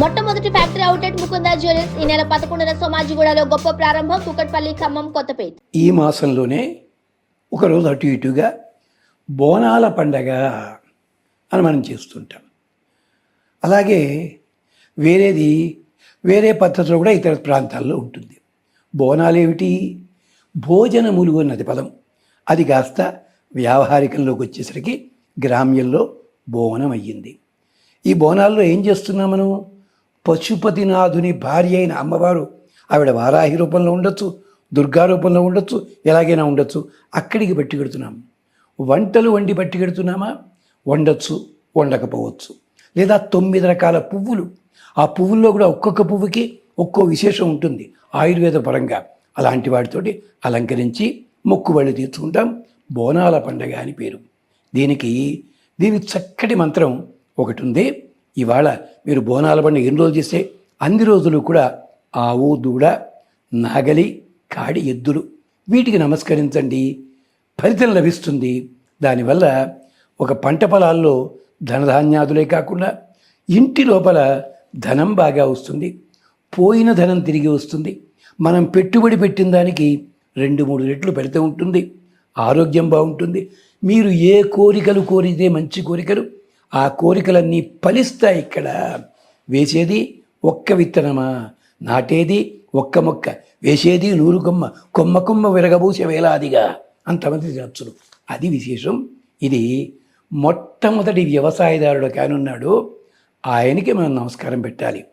మొట్టమొదటి factory outlet Mukunda jewellers ఈ నెల పదకొండున సోమాజిగూడలో గొప్ప ప్రారంభం కుకట్పల్లి ఖమ్మం కొత్తపేట. ఈ మాసంలోనే ఒకరోజు అటు ఇటుగా బోనాల పండగ అని మనం చేస్తుంటాం. అలాగే వేరేది వేరే పద్ధతిలో కూడా ఇతర ప్రాంతాల్లో ఉంటుంది. బోనాలు ఏమిటి భోజనములు అన్నది పదం. అది కాస్త వ్యావహారికంలోకి వచ్చేసరికి గ్రామ్యంలో బోనం అయ్యింది. ఈ బోనాల్లో ఏం చేస్తున్నాం మనం? పశుపతినాథుని భార్య అయిన అమ్మవారు ఆవిడ వారాహి రూపంలో ఉండొచ్చు దుర్గా రూపంలో ఉండొచ్చు ఎలాగైనా ఉండొచ్చు. అక్కడికి బట్టి పట్టుకెడుతున్నాం వంటలు వండి బట్టి కడుతున్నామా? వండొచ్చు వండకపోవచ్చు. లేదా తొమ్మిది రకాల పువ్వులు. ఆ పువ్వుల్లో కూడా ఒక్కొక్క పువ్వుకి ఒక్కో విశేషం ఉంటుంది. ఆయుర్వేద పరంగా అలాంటి వాటితోటి అలంకరించి మొక్కుబళ్ళు తీర్చుకుంటాం. బోనాల పండగ అని పేరు. దీనికి దీనికి చక్కటి మంత్రం ఒకటి ఉంది. ఇవాళ మీరు బోనాల పండుగ ఎన్ని రోజులు చేస్తే అన్ని రోజులు కూడా ఆవు దూడ నాగలి కాడి ఎద్దులు వీటికి నమస్కరించండి. ఫలితం లభిస్తుంది. దానివల్ల ఒక పంట పొలాల్లో ధనధాన్యాదులే కాకుండా ఇంటి లోపల ధనం బాగా వస్తుంది. పోయిన ధనం తిరిగి వస్తుంది. మనం పెట్టుబడి పెట్టిన దానికి రెండు మూడు రెట్లు పెడితే ఉంటుంది. ఆరోగ్యం బాగుంటుంది. మీరు ఏ కోరికలు కోరితే మంచి కోరికలు ఆ కోరికలన్నీ ఫలిస్తాయి ఇక్కడ. వేసేది ఒక్క విత్తనమా? నాటేది ఒక్క మొక్క. వేసేది నూరు కొమ్మ. కొమ్మ కొమ్మ విరగబూసే వేలాదిగా. అంతమంది నచ్చులు అది విశేషం. ఇది మొట్టమొదటి వ్యవసాయదారుడు కానున్నాడు. ఆయనకి మనం నమస్కారం పెట్టాలి.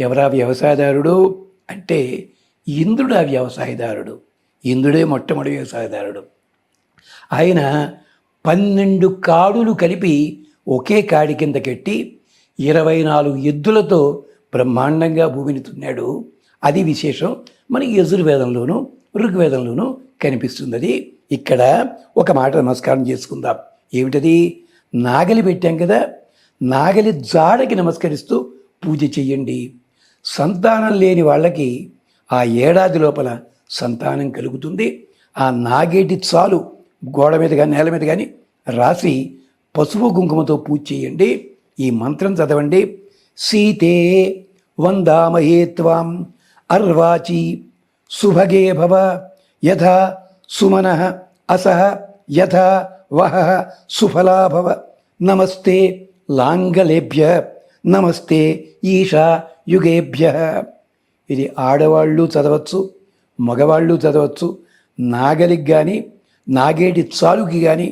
ఎవరా వ్యవసాయదారుడు? అంటే ఇంద్రుడు ఆ వ్యవసాయదారుడు. ఇంద్రుడే మొట్టమొదటి వ్యవసాయదారుడు. ఆయన పన్నెండు కాడులు కలిపి ఒకే కాడి కింద కట్టి ఇరవై నాలుగు ఎద్దులతో బ్రహ్మాండంగా భూమిని తున్నాడు అది విశేషం. మనకి యజుర్వేదంలోనూ ఋగ్వేదంలోనూ కనిపిస్తుంది అది ఇక్కడ ఒక మాట నమస్కారం చేసుకుందాం. ఏమిటది? నాగలి పెట్టాం కదా నాగలి జాడకి నమస్కరిస్తూ పూజ చెయ్యండి. సంతానం లేని వాళ్ళకి ఆ ఏడాది లోపల సంతానం కలుగుతుంది. ఆ నాగేటి చాలు గోడ మీద కానీ నేల మీద కానీ రాసి పసుపు కుంకుమతో పూజ చేయండి. ఈ మంత్రం చదవండి. సీతే వందామహే త్వాం అర్వాచి సుభగే భవ యథా సుమన అసహ యథా వహ సుఫలాభవ నమస్తే లాంగలేభ్య నమస్తే ఈషా యుగేభ్య. ఇది ఆడవాళ్ళు చదవచ్చు మగవాళ్ళు చదవచ్చు నాగలికి కానీ నాగేటి చాలుకి కానీ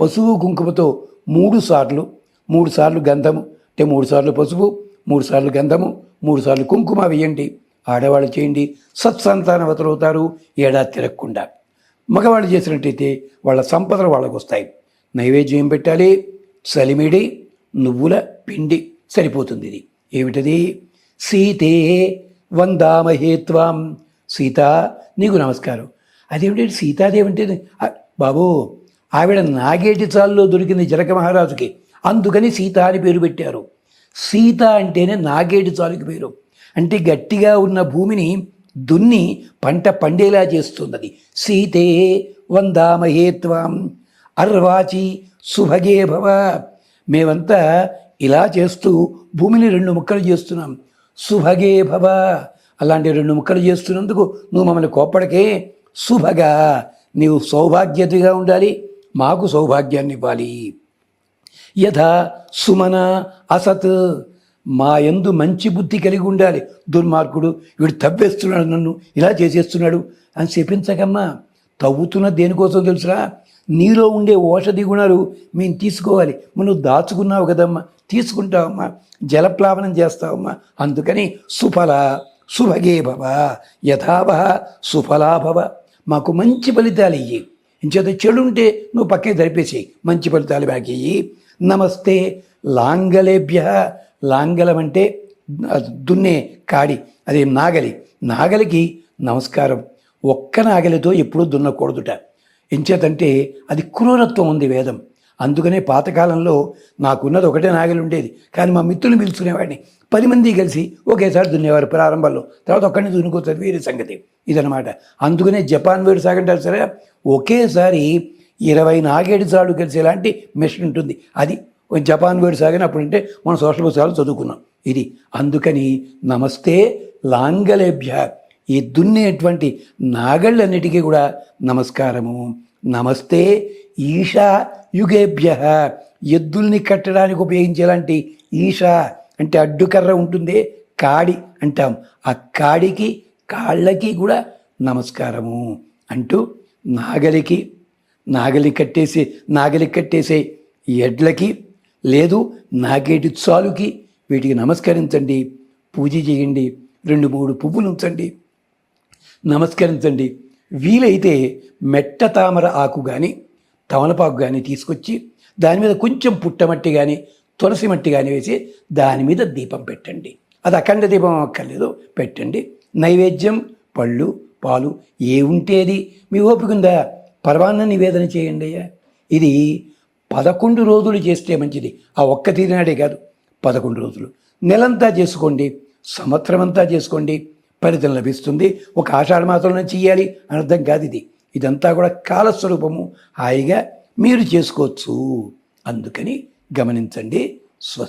పశువు కుంకుమతో మూడు సార్లు మూడు సార్లు గంధము అంటే మూడు సార్లు పసుపు మూడు సార్లు గంధము మూడు సార్లు కుంకుమ వేయండి. ఆడవాళ్ళు చేయండి. సత్సంతానవతలవుతారు ఏడాది తిరగకుండా. మగవాళ్ళు చేసినట్టయితే వాళ్ళ సంపదలు వాళ్ళకు వస్తాయి. నైవేద్యం పెట్టాలి సలిమిడి నువ్వుల పిండి సరిపోతుంది ఇది. ఏమిటది? సీతే వందామహేత్వాం సీత నీకు నమస్కారం. అదేమిటి సీతాదేవి అంటే బాబు ఆవిడ నాగేటి చాల్లో దొరికింది జనక మహారాజుకి. అందుకని సీత అని పేరు పెట్టారు. సీత అంటేనే నాగేటి చాలుకి పేరు. అంటే గట్టిగా ఉన్న భూమిని దున్ని పంట పండేలా చేస్తున్నది సీతే వందామహేత్వాం అర్వాచి సుభగే భవ. మేమంతా ఇలా చేస్తూ భూమిని రెండు ముక్కలు చేస్తున్నాం. సుభగే భవ. అలాంటి రెండు ముక్కలు చేస్తున్నందుకు నువ్వు మమ్మల్ని కోప్పడకే. సుభగా నీవు సౌభాగ్యతగా ఉండాలి. మాకు సౌభాగ్యాన్ని ఇవ్వాలి యథా సుమన అసత్ మా ఎందు మంచి బుద్ధి కలిగి ఉండాలి. దుర్మార్గుడు వీడు తవ్వేస్తున్నాడు నన్ను ఇలా చేసేస్తున్నాడు అని చెప్పించకమ్మా. తవ్వుతున్న దేనికోసం తెలుసురా? నీలో ఉండే ఔషధి గుణాలు మేము తీసుకోవాలి. మనం దాచుకున్నావు కదమ్మా. తీసుకుంటావమ్మా. జలప్లావనం చేస్తావమ్మా. అందుకని సుఫల సుభగే భవ యథావ సుఫలా భవ మాకు మంచి ఫలితాలు ఇయ్యి. ఇంచేత చెడు ఉంటే నువ్వు పక్కే జరిపేసేయి. మంచి ఫలితాలు మాకు నమస్తే లాంగలేభ్య. లాంగలం అంటే దున్నే కాడి అదే నాగలి. నాగలికి నమస్కారం. ఒక్క నాగలితో ఎప్పుడూ దున్నకూడదుట. ఎంచేతంటే అది క్రూరత్వం ఉంది వేదం. అందుకనే పాతకాలంలో నాకున్నది ఒకటే నాగలి ఉండేది కానీ మా మిత్రులు పిలుచుకునేవాడిని. పది మంది కలిసి ఒకేసారి దున్నేవారు ప్రారంభంలో. తర్వాత ఒక్కడిని దున్నుకోతారు వేరే సంగతి. ఇదనమాట అందుకనే జపాన్ వేడు సాగంటారు సరే. ఒకేసారి ఇరవై నాగేడు సార్లు కలిసి ఇలాంటి మెషిన్ ఉంటుంది. అది జపాన్ వేడు సాగని అప్పుడంటే మనం సోషల్ పుస్తకాలు చదువుకున్నాం. ఇది. అందుకని నమస్తే లాంగలేభ్య. ఈ దున్నేటువంటి నాగళ్ళన్నిటికీ కూడా నమస్కారము. నమస్తే ఈషా యుగేభ్య. ఎద్దుల్ని కట్టడానికి ఉపయోగించేలాంటి ఈషా అంటే అడ్డుకర్ర ఉంటుంది కాడి అంటాం. ఆ కాడికి కాళ్ళకి కూడా నమస్కారము అంటూ నాగలికి నాగలి కట్టేసి నాగలి కట్టేసే ఎడ్లకి లేదు నాగేటి చాలుకి వీటికి నమస్కరించండి. పూజ చేయండి. రెండు మూడు పువ్వులు ఉంచండి. నమస్కరించండి. వీలైతే మెట్ట తామర ఆకు కానీ తమలపాకు కానీ తీసుకొచ్చి దాని మీద కొంచెం పుట్టమట్టి కానీ తులసి మట్టి కానీ వేసి దాని మీద దీపం పెట్టండి. అది అఖండ దీపం అక్కర్లేదు పెట్టండి. నైవేద్యం పళ్ళు పాలు ఏ ఉంటేది మీ ఓపిక ఉందా? పర్వాన్న నివేదన చేయండి అయ్యా. ఇది పదకొండు రోజులు చేస్తే మంచిది. ఆ ఒక్క తీరినాడే కాదు పదకొండు రోజులు. నెలంతా చేసుకోండి సంవత్సరం అంతా చేసుకోండి. ఫలితం లభిస్తుంది. ఒక ఆషాఢ మాసంలో చేయాలి. అని అర్థం కాదు ఇది. ఇదంతా కూడా కాలస్వరూపము. హాయిగా మీరు చేసుకోవచ్చు. అందుకని గమనించండి. స్వస్తి.